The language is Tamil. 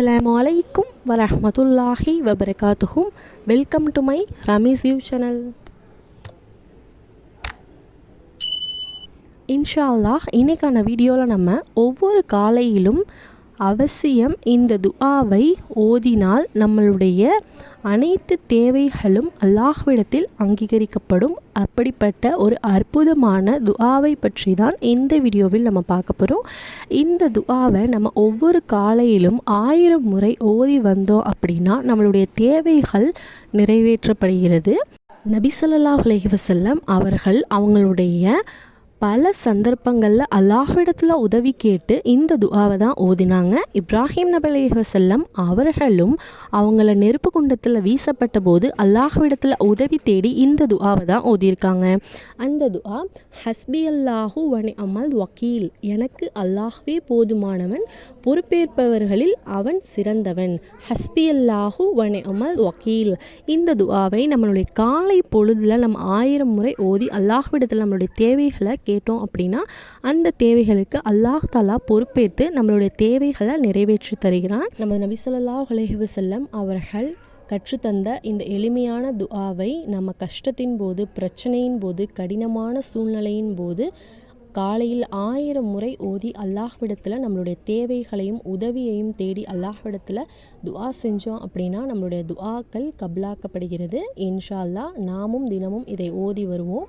அஸ்லாம் வலைக்கும் வரஹ்மத்துல்லாஹி வபரகாத்துஹும் welcome to my Ramees view channel இன்ஷா அல்லாஹ் இன்னைக்கான வீடியோவில் நம்ம ஒவ்வொரு காலையிலும் அவசியம் இந்த துஆவை ஓதினால் நம்மளுடைய அனைத்து தேவைகளும் அல்லாஹ்விடத்தில் அங்கீகரிக்கப்படும். அப்படிப்பட்ட ஒரு அற்புதமான துஆவை பற்றி தான் இந்த வீடியோவில் நம்ம பார்க்க போகிறோம் இந்த துஆவை நம்ம ஒவ்வொரு காலையிலும் ஆயிரம் முறை ஓதி வந்தோம் அப்படின்னா நம்மளுடைய தேவைகள் நிறைவேற்றப்படுகிறது. நபி ஸல்லல்லாஹு அலைஹி அவர்கள் அவங்களுடைய பல சந்தர்ப்பங்களில் அல்லாஹ்விடத்தில் உதவி கேட்டு இந்த துவாவை தான் ஓதினாங்க. இப்ராஹிம் நபி வசல்லம் அவர்களும் அவங்கள நெருப்பு குண்டத்தில் வீசப்பட்ட போது அல்லாஹ்விடத்தில் உதவி தேடி இந்த துவாவை தான் ஓதியிருக்காங்க. அந்த துவா ஹஸ்பி அல்லாஹு வனி அமல் வக்கீல். எனக்கு அல்லாஹ்வே போதுமானவன் பொறுப்பேற்பவர்களில் அவன் சிறந்தவன். ஹஸ்பி அல்லாஹு வனி அமல் வக்கீல். இந்த துவாவை நம்மளுடைய காலை பொழுதில் நம்ம ஆயிரம் முறை ஓதி அல்லாஹ்விடத்தில் நம்மளுடைய தேவைகளை கேட்டோம் அப்படின்னா அந்த தேவைகளுக்கு அல்லாஹ் தாலா பொறுப்பேற்று நம்மளுடைய தேவைகளை நிறைவேற்றி தருகிறான். நம்ம நபிசல்லா ஸல்லல்லாஹு செல்லம் அவர்கள் கற்றுத்தந்த இந்த எளிமையான துஆவை நம்ம கஷ்டத்தின் போது பிரச்சனையின் போது கடினமான சூழ்நிலையின் போது காலையில் ஆயிரம் முறை ஓதி அல்லாஹ்விடத்தில் நம்மளுடைய தேவைகளையும் உதவியையும் தேடி அல்லாஹ்விடத்தில் துஆ செஞ்சோம் அப்படின்னா நம்மளுடைய துஆக்கள் கபலாக்கப்படுகிறது. இன்ஷா அல்லாஹ் நாமும் தினமும் இதை ஓதி வருவோம்.